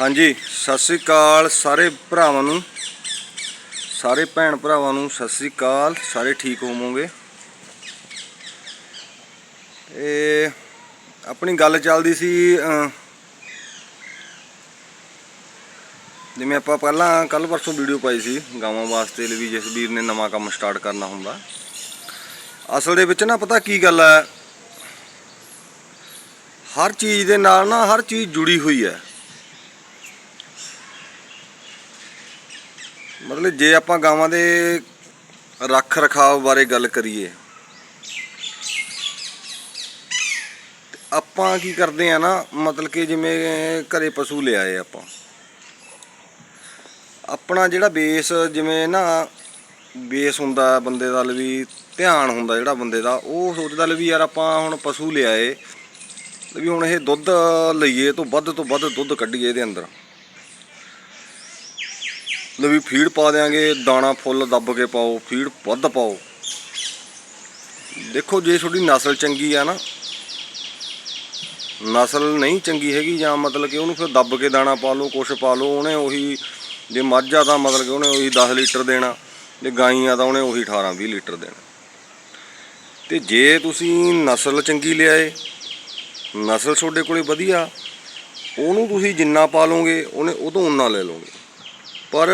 ਹਾਂਜੀ, ਸਤਿ ਸ੍ਰੀ ਅਕਾਲ ਸਾਰੇ ਭਰਾਵਾਂ ਨੂੰ। ਸਾਰੇ ਭੈਣ ਭਰਾਵਾਂ ਨੂੰ ਸਤਿ ਸ੍ਰੀ ਅਕਾਲ, ਸਾਰੇ ਠੀਕ ਹੋਵੋਗੇ? ਇਹ ਆਪਣੀ ਗੱਲ ਚੱਲਦੀ ਸੀ ਜਿਵੇਂ ਆਪਾਂ ਪਹਿਲਾਂ ਕੱਲ ਪਰਸੋਂ ਵੀਡੀਓ ਪਾਈ ਸੀ, ਗਾਵਾਂ ਵਾਸਤੇ ਲਈ ਵੀ ਜਿਸ ਵੀਰ ਨੇ ਨਵਾਂ ਕੰਮ ਸਟਾਰਟ ਕਰਨਾ ਹੁੰਦਾ। ਅਸਲ ਦੇ ਵਿੱਚ ਨਾ ਪਤਾ ਕੀ ਗੱਲ ਹੈ, ਹਰ ਚੀਜ਼ ਦੇ ਨਾਲ ਨਾ ਹਰ ਚੀਜ਼ ਜੁੜੀ ਹੋਈ ਹੈ। ਮਤਲਬ ਜੇ ਆਪਾਂ ਗਾਵਾਂ ਦੇ ਰੱਖ ਰਖਾਵ ਬਾਰੇ ਗੱਲ ਕਰੀਏ ਆਪਾਂ ਕੀ ਕਰਦੇ ਆ ਨਾ, ਮਤਲਬ ਕਿ ਜਿਵੇਂ ਘਰੇ ਪਸ਼ੂ ਲਿਆਏ ਆਪਾਂ। ਆਪਣਾ ਜਿਹੜਾ ਬੇਸ ਜਿਵੇਂ ਨਾ, ਬੇਸ ਹੁੰਦਾ ਬੰਦੇ ਦਾ ਵੀ, ਧਿਆਨ ਹੁੰਦਾ ਜਿਹੜਾ ਬੰਦੇ ਦਾ, ਉਹ ਸੋਚਦਾ ਵੀ ਯਾਰ ਆਪਾਂ ਹੁਣ ਪਸ਼ੂ ਲਿਆਏ ਵੀ ਹੁਣ ਇਹ ਦੁੱਧ ਲਈਏ, ਤੋਂ ਵੱਧ ਤੋਂ ਵੱਧ ਦੁੱਧ ਕੱਢੀਏ ਇਹਦੇ ਅੰਦਰ। ਲੈ ਵੀ ਫੀਡ ਪਾ ਦਿਆਂਗੇ, ਦਾਣਾ ਫੁੱਲ ਦੱਬ ਕੇ ਪਾਓ, ਫੀਡ ਵੱਧ ਪਾਓ। ਦੇਖੋ ਜੇ ਤੁਹਾਡੀ ਨਸਲ ਚੰਗੀ ਆ ਨਾ, ਨਸਲ ਨਹੀਂ ਚੰਗੀ ਹੈਗੀ ਜਾਂ ਮਤਲਬ ਕਿ ਉਹਨੂੰ ਫਿਰ ਦੱਬ ਕੇ ਦਾਣਾ ਪਾ ਲਓ, ਕੁਛ ਪਾ ਲਓ, ਉਹਨੇ ਉਹੀ ਜੇ ਮੱਝ ਆ ਤਾਂ ਮਤਲਬ ਕਿ ਉਹਨੇ ਉਹੀ 10 ਲੀਟਰ ਦੇਣਾ, ਜੇ ਗਾਈ ਆ ਤਾਂ ਉਹਨੇ ਉਹੀ 18 20 ਲੀਟਰ ਦੇਣਾ। ਤੇ ਜੇ ਤੁਸੀਂ ਨਸਲ ਚੰਗੀ ਲਿਆਏ, ਨਸਲ ਤੁਹਾਡੇ ਕੋਲੇ ਵਧੀਆ, ਉਹਨੂੰ ਤੁਸੀਂ ਜਿੰਨਾ ਪਾ ਲਓਗੇ, ਉਹਨੇ ਉਹ ਤੋਂ ਉਨਾ ਲੈ ਲਓਗੇ। ਪਰ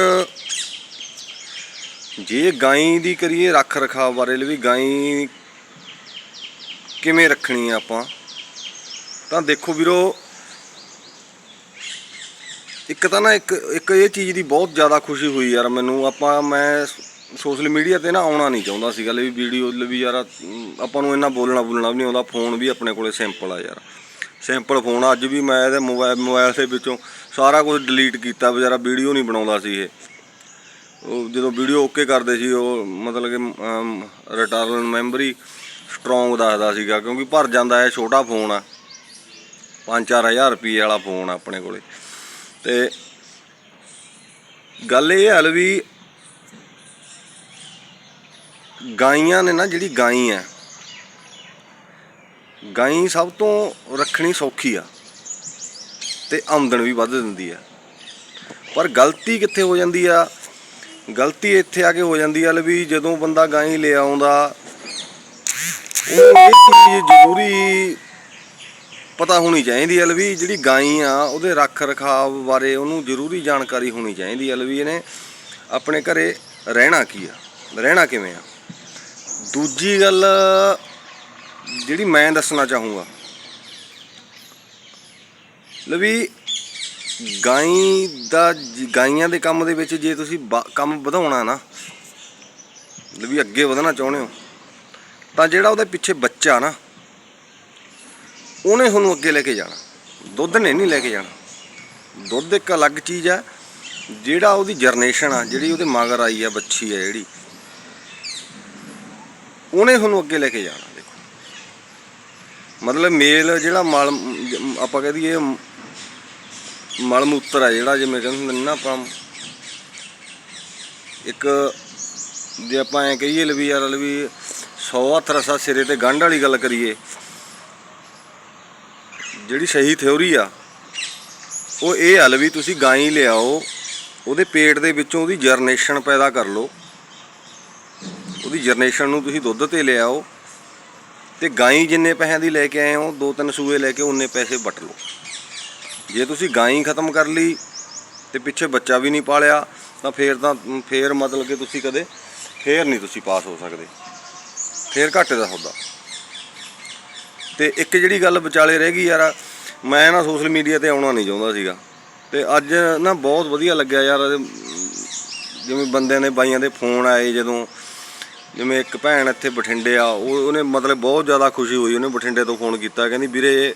ਜੇ ਗਾਈ ਦੀ ਕਰੀਏ ਰੱਖ ਰਖਾਵ ਬਾਰੇ ਲਈ ਵੀ ਗਾਈ ਕਿਵੇਂ ਰੱਖਣੀ ਆ ਆਪਾਂ? ਤਾਂ ਦੇਖੋ ਵੀਰੋ, ਇੱਕ ਤਾਂ ਨਾ ਇੱਕ ਇੱਕ ਇਹ ਚੀਜ਼ ਦੀ ਬਹੁਤ ਜ਼ਿਆਦਾ ਖੁਸ਼ੀ ਹੋਈ ਯਾਰ ਮੈਨੂੰ। ਆਪਾਂ, ਮੈਂ ਸੋਸ਼ਲ ਮੀਡੀਆ ਤੇ ਨਾ ਆਉਣਾ ਨਹੀਂ ਚਾਹੁੰਦਾ ਸੀਗਾ, ਲਈ ਵੀਡੀਓ, ਲਈ ਵੀ ਯਾਰ ਆਪਾਂ ਨੂੰ ਇੰਨਾ ਬੋਲਣਾ ਬੋਲਣਾ ਵੀ ਨਹੀਂ ਆਉਂਦਾ, ਫੋਨ ਵੀ ਆਪਣੇ ਕੋਲੇ ਸਿੰਪਲ ਆ ਯਾਰ। ਸਿੰਪਲ ਫੋਨ ਆ, ਅੱਜ ਵੀ ਮੈਂ ਇਹਦੇ ਮੋਬਾਈਲ ਮੋਬਾਈਲ ਦੇ ਵਿੱਚੋਂ ਸਾਰਾ ਕੁਝ ਡਿਲੀਟ ਕੀਤਾ। ਵਿਚਾਰਾ ਵੀਡੀਓ ਨਹੀਂ ਬਣਾਉਂਦਾ ਸੀ ਇਹ। ਉਹ ਜਦੋਂ ਵੀਡੀਓ ਓਕੇ ਕਰਦੇ ਸੀ ਉਹ ਮਤਲਬ ਕਿ ਰਿਟਰਨ ਮੈਮਰੀ ਸਟਰੋਂਗ ਦੱਸਦਾ ਸੀਗਾ। ਕਿਉਂਕਿ ਭਰ ਜਾਂਦਾ ਹੈ ਛੋਟਾ ਫੋਨ ਆ। 5-4000 ਰੁਪਏ ਵਾਲਾ ਫੋਨ ਆ ਆਪਣੇ ਕੋਲੇ। ਤੇ ਗੱਲ ਇਹ ਹੈ ਵੀ ਗਾਈਆਂ ਨੇ ਨਾ ਜਿਹੜੀ ਗਾਈ ਹੈ ਗਾਈ ਸਭ ਤੋਂ ਰੱਖਣੀ ਸੌਖੀ ਆ ਤੇ ਆਮਦਨ ਵੀ ਵੱਧ ਦਿੰਦੀ ਆ। ਪਰ ਗਲਤੀ ਕਿੱਥੇ ਹੋ ਜਾਂਦੀ ਆ? ਗਲਤੀ ਇੱਥੇ ਆ ਕੇ ਹੋ ਜਾਂਦੀ ਆ ਵੀ ਜਦੋਂ ਬੰਦਾ ਗਾਈ ਲੈ ਆਉਂਦਾ ਉਹ ਇਹ ਚੀਜ਼ ਜ਼ਰੂਰੀ ਪਤਾ ਹੋਣੀ ਚਾਹੀਦੀ ਹੈ ਵੀ ਜਿਹੜੀ ਗਾਈ ਆ, ਉਹਦੇ ਰੱਖ ਰਖਾਵ ਬਾਰੇ ਉਹਨੂੰ ਜ਼ਰੂਰੀ ਜਾਣਕਾਰੀ ਹੋਣੀ ਚਾਹੀਦੀ ਹੈ ਵੀ ਇਹਨੇ ਆਪਣੇ ਘਰੇ ਰਹਿਣਾ ਕੀ ਆ, ਰਹਿਣਾ ਕਿਵੇਂ ਆ? ਦੂਜੀ ਗੱਲ ਜਿਹੜੀ ਮੈਂ ਦੱਸਣਾ ਚਾਹੂੰਗਾ। ਲਵੀ ਗਾਈ ਦਾ ਜ- ਗਾਈਆਂ ਦੇ ਕੰਮ ਦੇ ਵਿੱਚ ਜੇ ਤੁਸੀਂ ਬ- ਕੰਮ ਵਧਾਉਣਾ ਨਾ ਲਵੀ ਅੱਗੇ ਵਧਣਾ ਚਾਹੁੰਦੇ ਹੋ, ਤਾਂ ਜਿਹੜਾ ਉਹਦੇ ਪਿੱਛੇ ਬੱਚਾ ਨਾ, ਉਹਨੇ ਤੁਹਾਨੂੰ ਅੱਗੇ ਲੈ ਕੇ ਜਾਣਾ। ਦੁੱਧ ਨੇ ਨਹੀਂ ਲੈ ਕੇ ਜਾਣਾ। ਦੁੱਧ ਇੱਕ ਅਲੱਗ ਚੀਜ਼ ਆ, ਜਿਹੜਾ ਉਹਦੀ ਜਨਰੇਸ਼ਨ ਆ, ਜਿਹੜੀ ਉਹਦੇ ਮਗਰ ਆਈ ਆ, ਬੱਚੀ ਆ ਜਿਹੜੀ, ਉਹਨੇ ਤੁਹਾਨੂੰ ਅੱਗੇ ਲੈ ਕੇ ਜਾਣਾ। ਮਤਲਬ ਮੇਲ ਜਿਹੜਾ ਮਲ, ਆਪਾਂ ਕਹਿ ਦਈਏ, ਮਲ ਮੂਤਰ ਆ ਜਿਹੜਾ ਜਿਵੇਂ ਕਹਿੰਦੇ ਹੁੰਦੇ ਨੇ ਨਾ ਆਪਾਂ। ਇੱਕ ਜੇ ਆਪਾਂ ਐ ਕਹੀਏ ਲਵੀ ਯਾਰ ਲਵੀ 100 ਹੱਥ ਰਸਾ ਸਿਰੇ ਤੇ ਗੰਢ ਵਾਲੀ ਗੱਲ ਕਰੀਏ, ਜਿਹੜੀ ਸਹੀ ਥਿਉਰੀ ਆ, ਉਹ ਇਹ ਹਲ ਵੀ ਤੁਸੀਂ ਗਾਈ ਲਿਆਓ, ਉਹਦੇ ਪੇਟ ਦੇ ਵਿੱਚੋਂ ਉਹਦੀ ਜਰਨੇਸ਼ਨ ਪੈਦਾ ਕਰ ਲਓ। ਉਹਦੀ ਜਰਨੇਸ਼ਨ ਨੂੰ ਤੁਸੀਂ ਦੁੱਧ ਤੇ ਲਿਆਓ। ਤੇ ਗਾਈ ਜਿੰਨੇ ਪੈਸਿਆਂ ਦੀ ਲੈ ਕੇ ਆਏ ਹੋ, ਦੋ ਤਿੰਨ ਸੂਏ ਲੈ ਕੇ ਉਨੇ ਪੈਸੇ ਵਟ ਲਓ। ਜੇ ਤੁਸੀਂ ਗਾਈ ਖਤਮ ਕਰ ਲਈ ਤੇ ਪਿੱਛੇ ਬੱਚਾ ਵੀ ਨਹੀਂ ਪਾਲਿਆ, ਤਾਂ ਫੇਰ ਤਾਂ, ਫੇਰ ਮਤਲਬ ਕਿ ਤੁਸੀਂ ਕਦੇ, ਫੇਰ ਨਹੀਂ ਤੁਸੀਂ ਪਾਸ ਹੋ ਸਕਦੇ। ਫੇਰ ਘਾਟੇ ਦਾ ਸੌਦਾ। ਤੇ ਇੱਕ ਜਿਹੜੀ ਗੱਲ ਵਿਚਾਲੇ ਰਹਿ ਗਈ ਯਾਰ, ਮੈਂ ਨਾ ਸੋਸ਼ਲ ਮੀਡੀਆ ਤੇ ਆਉਣਾ ਨਹੀਂ ਚਾਹੁੰਦਾ ਸੀਗਾ। ਤੇ ਅੱਜ ਨਾ ਬਹੁਤ ਵਧੀਆ ਲੱਗਿਆ ਯਾਰ, ਜਿਵੇਂ ਬੰਦਿਆਂ ਦੇ ਬਾਈਆਂ ਦੇ ਫੋਨ ਆਏ ਜਦੋਂ ਜਿਵੇਂ ਇੱਕ ਭੈਣ ਇੱਥੇ ਬਠਿੰਡੇ ਆ, ਉਹ ਉਹਨੇ ਮਤਲਬ ਬਹੁਤ ਜ਼ਿਆਦਾ ਖੁਸ਼ੀ ਹੋਈ, ਉਹਨੇ ਬਠਿੰਡੇ ਤੋਂ ਫੋਨ ਕੀਤਾ, ਕਹਿੰਦੀ, ਵੀਰੇ,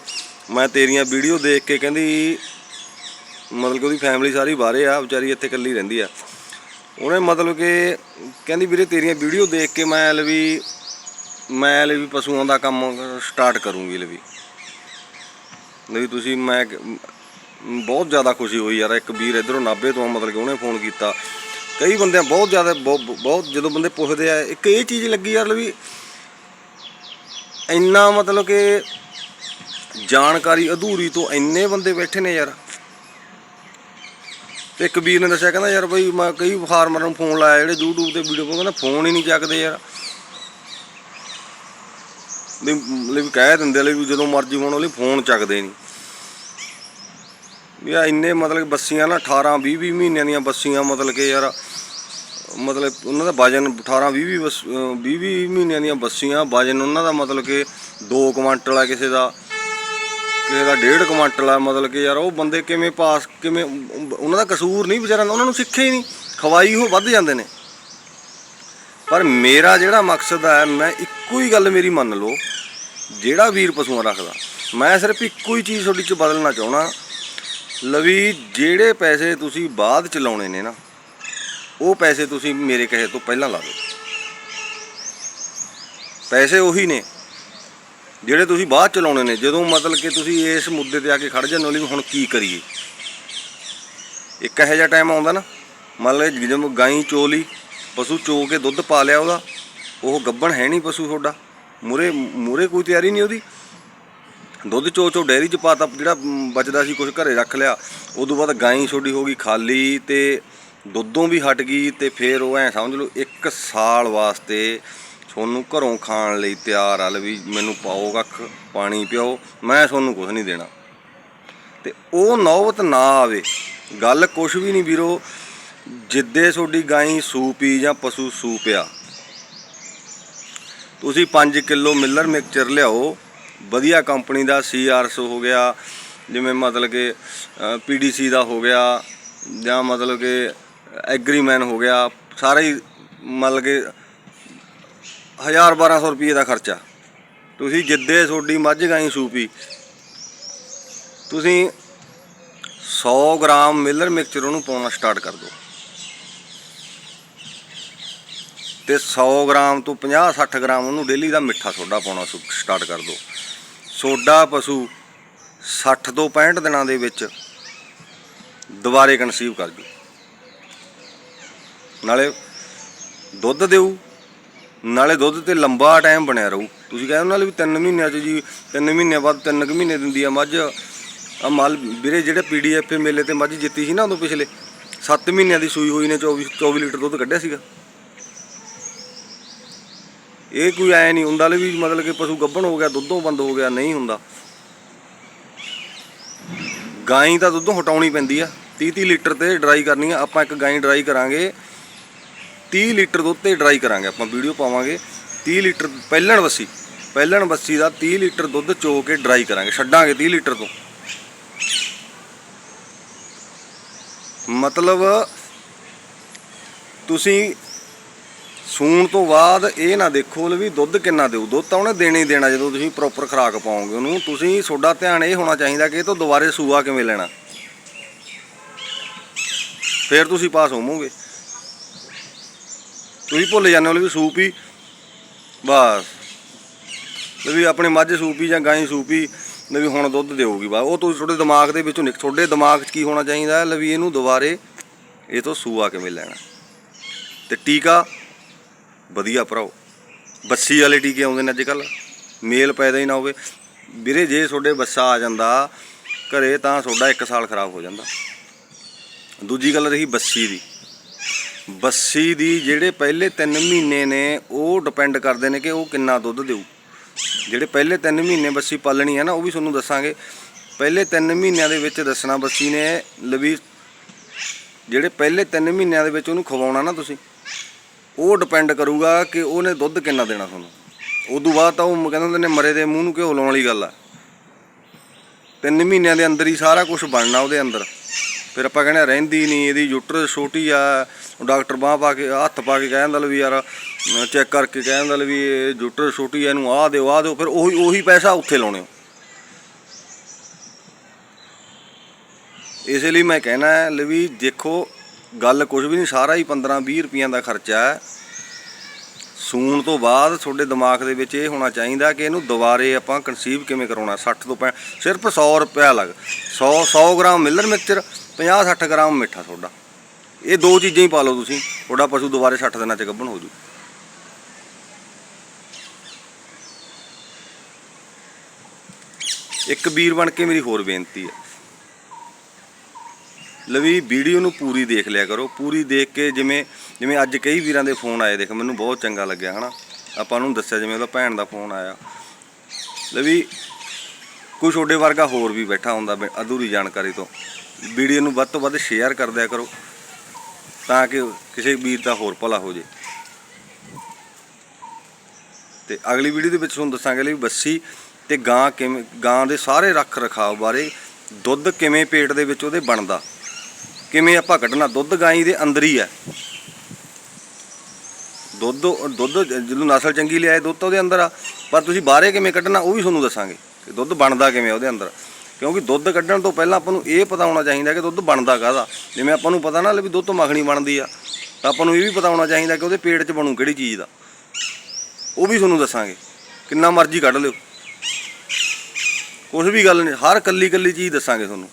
ਮੈਂ ਤੇਰੀਆਂ ਵੀਡੀਓ ਦੇਖ ਕੇ ਕਹਿੰਦੀ, ਮਤਲਬ ਕਿ ਉਹਦੀ ਫੈਮਿਲੀ ਸਾਰੀ ਬਾਹਰੇ ਆ, ਵਿਚਾਰੀ ਇੱਥੇ ਇਕੱਲੀ ਰਹਿੰਦੀ ਆ। ਉਹਨੇ ਮਤਲਬ ਕਿ ਕਹਿੰਦੀ, ਵੀਰੇ, ਤੇਰੀਆਂ ਵੀਡੀਓ ਦੇਖ ਕੇ ਮੈਂ ਲਵੀ ਮੈਂ ਲਵੀ ਪਸ਼ੂਆਂ ਦਾ ਕੰਮ ਸਟਾਰਟ ਕਰੂੰਗੀ ਲਵੀ ਨਹੀਂ ਤੁਸੀਂ, ਮੈਂ ਬਹੁਤ ਜ਼ਿਆਦਾ ਖੁਸ਼ੀ ਹੋਈ ਯਾਰ, ਇੱਕ ਵੀਰ ਇਧਰੋਂ ਨਾਭੇ ਤੋਂ ਮਤਲਬ ਕਿ ਉਹਨੇ ਫੋਨ ਕੀਤਾ। ਕਈ ਬੰਦਿਆਂ ਬਹੁਤ ਜ਼ਿਆਦਾ, ਬਹੁਤ ਬਹੁਤ ਜਦੋਂ ਬੰਦੇ ਪੁੱਛਦੇ ਆ, ਇੱਕ ਇਹ ਚੀਜ਼ ਲੱਗੀ ਯਾਰ ਵੀ ਇੰਨਾ ਮਤਲਬ ਕਿ ਜਾਣਕਾਰੀ ਅਧੂਰੀ ਤੋਂ ਇੰਨੇ ਬੰਦੇ ਬੈਠੇ ਨੇ ਯਾਰ। ਤੇ ਇੱਕ ਵੀਰ ਨੇ ਦੱਸਿਆ, ਕਹਿੰਦਾ ਯਾਰ ਬਈ ਮੈਂ ਕਈ ਫਾਰਮਰ ਨੂੰ ਫੋਨ ਲਾਇਆ, ਜਿਹੜੇ YouTube ਤੇ ਵੀਡੀਓ ਪਾਉਂਦੇ ਕਹਿੰਦਾ ਫੋਨ ਹੀ ਨਹੀਂ ਚੱਕਦੇ ਯਾਰ। ਲਈ ਕਹਿ ਦਿੰਦੇ ਲਈ ਵੀ ਜਦੋਂ ਮਰਜ਼ੀ ਹੋਣ ਲਈ ਫੋਨ ਚੱਕਦੇ ਨਹੀਂ। ਵੀ ਆ ਇੰਨੇ ਮਤਲਬ ਬੱਸੀਆਂ ਨਾ 18 20 20 ਮਹੀਨਿਆਂ ਦੀਆਂ ਬੱਸੀਆਂ ਮਤਲਬ ਕਿ ਯਾਰ, ਮਤਲਬ ਉਹਨਾਂ ਦਾ ਵਜਨ 18 20 20 20 20 ਮਹੀਨਿਆਂ ਦੀਆਂ ਬੱਸੀਆਂ, ਵਜਨ ਉਹਨਾਂ ਦਾ ਮਤਲਬ ਕਿ 2 ਕੁਆਂਟਲ ਆ ਕਿਸੇ ਦਾ ਕਿਸੇ ਦਾ 1.5 ਕੁਆਂਟਲ ਆ ਮਤਲਬ ਕਿ ਯਾਰ ਉਹ ਬੰਦੇ ਕਿਵੇਂ ਪਾਸ, ਕਿਵੇਂ ਉਹਨਾਂ ਦਾ ਕਸੂਰ ਨਹੀਂ ਵਿਚਾਰਿਆਂ ਦਾ, ਉਹਨਾਂ ਨੂੰ ਸਿੱਖਿਆ ਹੀ ਨਹੀਂ, ਖਵਾਈ ਉਹ ਵੱਧ ਜਾਂਦੇ ਨੇ। ਪਰ ਮੇਰਾ ਜਿਹੜਾ ਮਕਸਦ ਹੈ ਮੈਂ ਇੱਕੋ ਹੀ ਗੱਲ ਮੇਰੀ ਮੰਨ ਲਓ, ਜਿਹੜਾ ਵੀਰ ਪਸ਼ੂਆਂ ਰੱਖਦਾ, ਮੈਂ ਸਿਰਫ ਇੱਕੋ ਹੀ ਚੀਜ਼ ਤੁਹਾਡੀ ਚ ਬਦਲਣਾ ਚਾਹਣਾ ਲਵੀ, ਜਿਹੜੇ ਪੈਸੇ ਤੁਸੀਂ ਬਾਅਦ ਚ ਲਾਉਣੇ ਨੇ ਨਾ, ਉਹ ਪੈਸੇ ਤੁਸੀਂ ਮੇਰੇ ਕਹੇ ਤੋਂ ਪਹਿਲਾਂ ਲਾ ਦਿਓ। ਪੈਸੇ ਉਹੀ ਨੇ, ਜਿਹੜੇ ਤੁਸੀਂ ਬਾਅਦ ਚ ਲਾਉਣੇ ਨੇ, ਜਦੋਂ ਮਤਲਬ ਕਿ ਤੁਸੀਂ ਇਸ ਮੁੱਦੇ ਤੇ ਆ ਕੇ ਖੜ ਜਾਂਦੇ ਹੋ ਵੀ ਹੁਣ ਕੀ ਕਰੀਏ? ਇੱਕ ਇਹੋ ਜਿਹਾ ਟਾਈਮ ਆਉਂਦਾ ਨਾ, ਮੰਨ ਲਓ ਜਦੋਂ ਗਾਈ ਚੋ ਲਈ ਪਸ਼ੂ ਚੋ ਕੇ ਦੁੱਧ ਪਾ ਲਿਆ ਉਹਦਾ, ਉਹ ਗੱਬਣ ਹੈ ਨਹੀਂ ਪਸ਼ੂ ਤੁਹਾਡਾ ਮੂਰੇ ਮੂਰੇ ਕੋਈ ਤਿਆਰੀ ਨਹੀਂ ਉਹਦੀ। ਦੁੱਧ ਚੋ ਚੋ ਡੈਰੀ ਚ ਪਾਤਾ, ਜਿਹੜਾ ਬਚਦਾ ਸੀ ਕੁਝ ਘਰੇ ਰੱਖ ਲਿਆ, ਉਦੋਂ ਬਾਅਦ ਗਾਈ ਛੋਡੀ ਹੋ ਗਈ ਖਾਲੀ ਤੇ ਦੁੱਧੋਂ ਵੀ ਹਟ ਗਈ ਤੇ ਫਿਰ ਉਹ ਐ ਸਮਝ ਲਓ, ਇੱਕ ਸਾਲ ਵਾਸਤੇ ਤੁਹਾਨੂੰ ਘਰੋਂ ਖਾਣ ਲਈ ਤਿਆਰ ਆ ਵੀ ਮੈਨੂੰ ਪਾਓ ਕੱਖ, ਪਾਣੀ ਪਿਓ, ਮੈਂ ਤੁਹਾਨੂੰ ਕੁਝ ਨਹੀਂ ਦੇਣਾ। ਤੇ ਉਹ ਨੌਬਤ ਨਾ ਆਵੇ, ਗੱਲ ਕੁਝ ਵੀ ਨਹੀਂ ਵੀਰੋ, ਜਿੱਦੇ ਤੁਹਾਡੀ ਗਾਈ ਸੂ ਪੀ ਜਾਂ ਪਸ਼ੂ ਸੂ ਪਿਆ। ਤੁਸੀਂ 5 ਕਿਲੋ ਮਿਲਰ ਮਿਕਸਚਰ ਲਿਆਓ ਵਧੀਆ ਕੰਪਨੀ ਦਾ ਸੀਆਰਸ ਹੋ ਗਿਆ, ਜਿਵੇਂ ਮਤਲਬ ਕਿ ਪੀਡੀਸੀ ਦਾ ਹੋ ਗਿਆ, ਜਾਂ ਮਤਲਬ ਕਿ ਐਗਰੀਮੈਨ ਹੋ ਗਿਆ, ਸਾਰਾ ਹੀ ਮਤਲਬ ਕਿ 1000 1200 ਰੁਪਏ ਦਾ ਖਰਚਾ। ਤੁਸੀਂ ਜਿੱਦੇ ਤੁਹਾਡੀ ਮੱਝ ਗਾਈ ਸੂਪੀ, ਤੁਸੀਂ 100 ਗ੍ਰਾਮ ਮਿਲਰ ਮਿਕਸਚਰ ਉਹਨੂੰ ਪਾਉਣਾ ਸਟਾਰਟ ਕਰ ਦਿਓ। ਤੇ 100 ਗ੍ਰਾਮ ਤੋਂ 50 60 ਗ੍ਰਾਮ ਉਹਨੂੰ ਡੇਲੀ ਦਾ ਮਿੱਠਾ ਸੋਡਾ ਪਾਉਣਾ ਸਟਾਰਟ ਕਰ ਦਿਓ। ਸੋਡਾ ਪਸ਼ੂ 60 ਤੋਂ 65 ਦਿਨਾਂ ਦੇ ਵਿੱਚ ਦੁਬਾਰੇ ਕਨਸੀਵ ਕਰ ਜੂ। ਨਾਲੇ ਦੁੱਧ ਦੇਊ, ਨਾਲੇ ਦੁੱਧ ਤੇ ਲੰਬਾ ਟਾਈਮ ਬਣਿਆ ਰਹੂ। ਤੁਸੀਂ ਕਹਿੰਦੇ ਨਾਲੇ ਵੀ 3 ਮਹੀਨਿਆਂ ਚ ਜੀ 3 ਮਹੀਨੇ ਬਾਅਦ 3 ਕੁ ਮਹੀਨੇ ਦਿੰਦੀ ਆ ਮੱਝ। ਆ ਮਲ ਵੀਰੇ ਜਿਹੜੇ ਪੀਡੀਐਫ ਮੇਲੇ ਤੇ ਮੱਝ ਜਿੱਤੀ ਸੀ ਨਾ ਉਦੋਂ ਪਿਛਲੇ 7 ਮਹੀਨਿਆਂ ਦੀ ਸੂਈ ਹੋਈ ਨੇ 24 24 ਲੀਟਰ ਦੁੱਧ ਕੱਢਿਆ ਸੀਗਾ। ਇਹ ਕੋਈ ਐ ਨਹੀਂ ਹੁੰਦਾ ਲੈ ਵੀ ਮਤਲਬ ਕਿ ਪਸ਼ੂ ਗੱਭਣ ਹੋ ਗਿਆ, ਦੁੱਧੋਂ ਬੰਦ ਹੋ ਗਿਆ, ਨਹੀਂ ਹੁੰਦਾ। ਗਾਈ ਤਾਂ ਦੁੱਧੋਂ ਹਟਾਉਣੀ ਪੈਂਦੀ ਆ। 30 30 ਲੀਟਰ ਤੇ ਡਰਾਈ ਕਰਨੀ ਆ। ਆਪਾਂ ਇੱਕ ਗਾਈ ਡਰਾਈ ਕਰਾਂਗੇ। 30 ਲੀਟਰ ਦੁੱਧ ਤੇ ਡਰਾਈ ਕਰਾਂਗੇ। ਆਪਾਂ ਵੀਡੀਓ ਪਾਵਾਂਗੇ। 30 ਲੀਟਰ ਪਹਿਲਣ ਬੱਸੀ ਪਹਿਲਣ ਬੱਸੀ ਦਾ 30 ਲੀਟਰ ਦੁੱਧ ਚੋ ਕੇ ਡਰਾਈ ਕਰਾਂਗੇ। ਛੱਡਾਂਗੇ 30 ਲੀਟਰ ਤੋਂ। ਮਤਲਬ ਤੁਸੀਂ ਸੂਣ ਤੋਂ ਬਾਅਦ ਇਹ ਨਾ ਦੇਖੋ ਵੀ ਦੁੱਧ ਕਿੰਨਾ ਦੇਊ। ਦੁੱਧ ਤਾਂ ਉਹਨੇ ਦੇਣਾ ਹੀ ਦੇਣਾ ਜਦੋਂ ਤੁਸੀਂ ਪ੍ਰੋਪਰ ਖੁਰਾਕ ਪਾਓਗੇ ਉਹਨੂੰ। ਤੁਸੀਂ ਤੁਹਾਡਾ ਧਿਆਨ ਇਹ ਹੋਣਾ ਚਾਹੀਦਾ ਕਿ ਇਹ ਤੋਂ ਦੁਬਾਰੇ ਸੂਆ ਕਿਵੇਂ ਲੈਣਾ। ਫਿਰ ਤੁਸੀਂ ਪਾਸ ਹੋਵੋਗੇ। ਤੁਸੀਂ ਭੁੱਲ ਜਾਂਦੇ ਹੋ ਵੀ ਸੂਪ ਹੀ ਬਸ। ਵੀ ਆਪਣੀ ਮੱਝ ਸੂਪੀ ਜਾਂ ਗਾਂ ਸੂਪੀ ਵੀ ਹੁਣ ਦੁੱਧ ਦੇਊਗੀ ਬਾ ਉਹ ਤੁਸੀਂ ਤੁਹਾਡੇ ਦਿਮਾਗ ਦੇ ਵਿੱਚੋਂ ਨਿਕ, ਤੁਹਾਡੇ ਦਿਮਾਗ 'ਚ ਕੀ ਹੋਣਾ ਚਾਹੀਦਾ ਹੈ? ਵੀ ਇਹਨੂੰ ਦੁਬਾਰੇ ਇਹ ਤੋਂ ਸੂਆ ਕਿਵੇਂ ਲੈਣਾ। ਤੇ ਟੀਕਾ ਵਧੀਆ ਭਰਾਓ। ਬੱਸੀ ਵਾਲੇ ਟੀਕੇ ਆਉਂਦੇ ਨੇ ਅੱਜ ਕੱਲ ਮੇਲ ਪੈਦਾ ਹੀ ਨਾ ਹੋਵੇ। ਵੀਰੇ, ਜੇ ਤੁਹਾਡੇ ਬੱਸਾ ਆ ਜਾਂਦਾ, ਘਰੇ ਤਾਂ ਤੁਹਾਡਾ 1 ਸਾਲ ਖਰਾਬ ਹੋ ਜਾਂਦਾ। ਦੂਜੀ ਗੱਲ ਰਹੀ ਬੱਸੀ ਦੀ। ਬੱਸੀ ਦੀ ਜਿਹੜੇ ਪਹਿਲੇ 3 ਮਹੀਨੇ ਨੇ, ਉਹ ਡਿਪੈਂਡ ਕਰਦੇ ਨੇ ਕਿ ਉਹ ਕਿੰਨਾ ਦੁੱਧ ਦੇਊ। ਜਿਹੜੇ ਪਹਿਲੇ 3 ਮਹੀਨੇ ਬੱਸੀ ਪਾਲਣੀ ਹੈ ਨਾ, ਉਹ ਵੀ ਤੁਹਾਨੂੰ ਦੱਸਾਂਗੇ। ਪਹਿਲੇ 3 ਮਹੀਨਿਆਂ ਦੇ ਵਿੱਚ ਦੱਸਣਾ ਬੱਸੀ ਨੇ, ਲਵੀ, ਜਿਹੜੇ ਪਹਿਲੇ 3 ਮਹੀਨਿਆਂ ਦੇ ਵਿੱਚ ਉਹਨੂੰ ਖਵਾਉਣਾ ਨਾ ਤੁਸੀਂ। ਉਹ ਡਿਪੈਂਡ ਕਰੂਗਾ ਕਿ ਉਹਨੇ ਦੁੱਧ ਕਿੰਨਾ ਦੇਣਾ ਤੁਹਾਨੂੰ। ਉਦੋਂ ਬਾਅਦ ਤਾਂ ਉਹ ਕਹਿੰਦੇ ਹੁੰਦੇ ਨੇ, ਮਰੇ ਦੇ ਮੂੰਹ ਨੂੰ ਘਿਓ ਲਾਉਣ ਵਾਲੀ ਗੱਲ ਆ। ਤਿੰਨ ਮਹੀਨਿਆਂ ਦੇ ਅੰਦਰ ਹੀ ਸਾਰਾ ਕੁਝ ਬਣਨਾ ਉਹਦੇ ਅੰਦਰ। ਫਿਰ ਆਪਾਂ ਕਹਿੰਦੇ ਰਹਿੰਦੀ ਨਹੀਂ, ਇਹਦੀ ਯੂਟਰਸ ਛੋਟੀ ਆ ਡਾਕਟਰ ਬਾਹ ਪਾ ਕੇ, ਹੱਥ ਪਾ ਕੇ ਕਹਿੰਦਾ ਵੀ ਯਾਰ ਚੈੱਕ ਕਰਕੇ ਕਹਿੰਦਾ ਵੀ ਇਹ ਯੂਟਰਸ ਛੋਟੀ ਆ, ਇਹਨੂੰ ਆਹ ਦਿਓ ਆਹ ਦਿਓ, ਫਿਰ ਉਹੀ ਉਹੀ ਪੈਸਾ ਉੱਥੇ ਲਾਉਣੇ ਹੋ ਇਸ ਲਈ ਮੈਂ ਕਹਿਣਾ ਹੈ ਵੀ ਦੇਖੋ ਗੱਲ ਕੁਝ ਵੀ ਨਹੀਂ, ਸਾਰਾ ਹੀ 15 20 ਰੁਪਈਆਂ ਦਾ ਖਰਚਾ ਹੈ। ਸੂਣ ਤੋਂ ਬਾਅਦ ਤੁਹਾਡੇ ਦਿਮਾਗ ਦੇ ਵਿੱਚ ਇਹ ਹੋਣਾ ਚਾਹੀਦਾ ਕਿ ਇਹਨੂੰ ਦੁਬਾਰੇ ਆਪਾਂ ਕਨਸੀਵ ਕਿਵੇਂ ਕਰਾਉਣਾ 60 ਤੋਂ ਪੈ ਸਿਰਫ 100 ਰੁਪਿਆ ਲੱਗ 100 100 ਗ੍ਰਾਮ ਮਿਲਰ ਮਿਕਸਚਰ 50 60 ਗ੍ਰਾਮ ਮਿੱਠਾ ਸੋਡਾ ਇਹ ਦੋ ਚੀਜ਼ਾਂ ਹੀ ਪਾ ਲਓ ਤੁਸੀਂ, ਤੁਹਾਡਾ ਪਸ਼ੂ ਦੁਬਾਰੇ 60 ਦਿਨਾਂ ਚ ਗੱਭਣ ਹੋ ਜੂ। ਇੱਕ ਵੀਰ ਬਣ ਕੇ ਮੇਰੀ ਹੋਰ ਬੇਨਤੀ ਹੈ। ਲਵੀ ਵੀਡੀਓ ਨੂੰ ਪੂਰੀ ਦੇਖ ਲਿਆ ਕਰੋ। ਪੂਰੀ ਦੇਖ ਕੇ ਜਿਵੇਂ ਜਿਵੇਂ ਅੱਜ ਕਈ ਵੀਰਾਂ ਦੇ ਫੋਨ ਆਏ, ਦੇਖ ਮੈਨੂੰ ਬਹੁਤ ਚੰਗਾ ਲੱਗਿਆ, ਹਨਾ? ਆਪਾਂ ਨੂੰ ਦੱਸਿਆ ਜਿਵੇਂ ਉਹਦਾ ਭੈਣ ਦਾ ਫੋਨ ਆਇਆ। ਲਵੀ ਕੋਈ ਛੋਡੇ ਵਰਗਾ ਹੋਰ ਵੀ ਬੈਠਾ ਹੁੰਦਾ ਅਧੂਰੀ ਜਾਣਕਾਰੀ ਤੋਂ। ਵੀਡੀਓ ਨੂੰ ਵੱਧ ਤੋਂ ਵੱਧ ਸ਼ੇਅਰ ਕਰ ਦਿਆ ਕਰੋ, ਤਾਂ ਕਿ ਕਿਸੇ ਵੀਰ ਦਾ ਹੋਰ ਭਲਾ ਹੋ ਜੇ। ਤੇ ਅਗਲੀ ਵੀਡੀਓ ਦੇ ਵਿੱਚ ਤੁਹਾਨੂੰ ਦੱਸਾਂਗੇ ਲਈ ਬੱਸੀ ਤੇ ਗਾਂ ਕਿਵੇਂ, ਗਾਂ ਦੇ ਸਾਰੇ ਰੱਖ ਰਖਾਵ ਬਾਰੇ ਦੁੱਧ ਕਿਵੇਂ ਪੇਟ ਦੇ ਵਿੱਚ ਉਹਦੇ ਬਣਦਾ। ਕਿਵੇਂ ਆਪਾਂ ਕੱਢਣਾ? ਦੁੱਧ ਗਾਈ ਦੇ ਅੰਦਰ ਹੀ ਹੈ ਦੁੱਧ ਦੁੱਧ ਜਦੋਂ ਨਸਲ ਚੰਗੀ ਲਿਆਏ, ਦੁੱਧ ਤਾਂ ਉਹਦੇ ਅੰਦਰ ਆ। ਪਰ ਤੁਸੀਂ ਬਾਹਰੇ ਕਿਵੇਂ ਕੱਢਣਾ, ਉਹ ਵੀ ਤੁਹਾਨੂੰ ਦੱਸਾਂਗੇ ਕਿ ਦੁੱਧ ਬਣਦਾ ਕਿਵੇਂ ਉਹਦੇ ਅੰਦਰ। ਕਿਉਂਕਿ ਦੁੱਧ ਕੱਢਣ ਤੋਂ ਪਹਿਲਾਂ ਆਪਾਂ ਨੂੰ ਇਹ ਪਤਾ ਹੋਣਾ ਚਾਹੀਦਾ ਕਿ ਦੁੱਧ ਬਣਦਾ ਕਾਹਦਾ। ਜਿਵੇਂ ਆਪਾਂ ਨੂੰ ਪਤਾ ਨਾ ਵੀ ਦੁੱਧ ਤੋਂ ਮੱਖਣੀ ਬਣਦੀ ਆ, ਤਾਂ ਆਪਾਂ ਨੂੰ ਇਹ ਵੀ ਪਤਾ ਹੋਣਾ ਚਾਹੀਦਾ ਕਿ ਉਹਦੇ ਪੇਟ 'ਚ ਬਣੂ ਕਿਹੜੀ ਚੀਜ਼ ਦਾ। ਉਹ ਵੀ ਤੁਹਾਨੂੰ ਦੱਸਾਂਗੇ। ਕਿੰਨਾ ਮਰਜ਼ੀ ਕੱਢ ਲਿਓ। ਕੁਛ ਵੀ ਗੱਲ ਨਹੀਂ, ਹਰ ਕੱਲੀ ਕੱਲੀ ਚੀਜ਼ ਦੱਸਾਂਗੇ ਤੁਹਾਨੂੰ।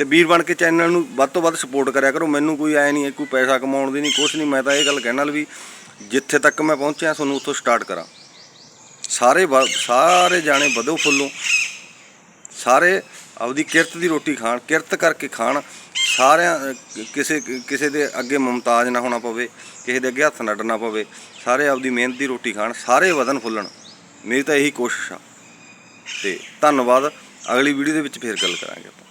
ਤੇ ਵੀਰ ਬਣ ਕੇ ਚੈਨਲ ਨੂੰ ਵੱਧ ਤੋਂ ਵੱਧ ਸਪੋਰਟ ਕਰਿਆ ਕਰੋ। ਮੈਨੂੰ ਕੋਈ ਐ ਨਹੀਂ ਕੋਈ ਪੈਸਾ ਕਮਾਉਣ ਦੀ ਨਹੀਂ, ਕੁਛ ਨਹੀਂ। ਮੈਂ ਤਾਂ ਇਹ ਗੱਲ ਕਹਿਣਾ ਵੀ ਜਿੱਥੇ ਤੱਕ ਮੈਂ ਪਹੁੰਚਿਆ, ਤੁਹਾਨੂੰ ਉੱਥੋਂ ਸਟਾਰਟ ਕਰਾਂ। ਸਾਰੇ ਵ- ਸਾਰੇ ਜਾਣੇ ਵਧੋ ਫੁੱਲੋ। ਸਾਰੇ ਆਪਦੀ ਕਿਰਤ ਦੀ ਰੋਟੀ ਖਾਣ, ਕਿਰਤ ਕਰਕੇ ਖਾਣ। ਸਾਰਿਆਂ ਕਿਸੇ ਕਿਸੇ ਦੇ ਅੱਗੇ ਮੁਮਤਾਜ ਨਾ ਹੋਣਾ ਪਵੇ, ਕਿਸੇ ਦੇ ਅੱਗੇ ਹੱਥ ਨਾ ਡਰਨਾ ਪਵੇ। ਸਾਰੇ ਆਪਦੀ ਮਿਹਨਤ ਦੀ ਰੋਟੀ ਖਾਣ, ਸਾਰੇ ਵਧਣ ਫੁੱਲਣ। ਮੇਰੀ ਤਾਂ ਇਹੀ ਕੋਸ਼ਿਸ਼ ਆ। ਤੇ ਧੰਨਵਾਦ। ਅਗਲੀ ਵੀਡੀਓ ਦੇ ਵਿੱਚ ਫੇਰ ਗੱਲ ਕਰਾਂਗੇ ਆਪਾਂ।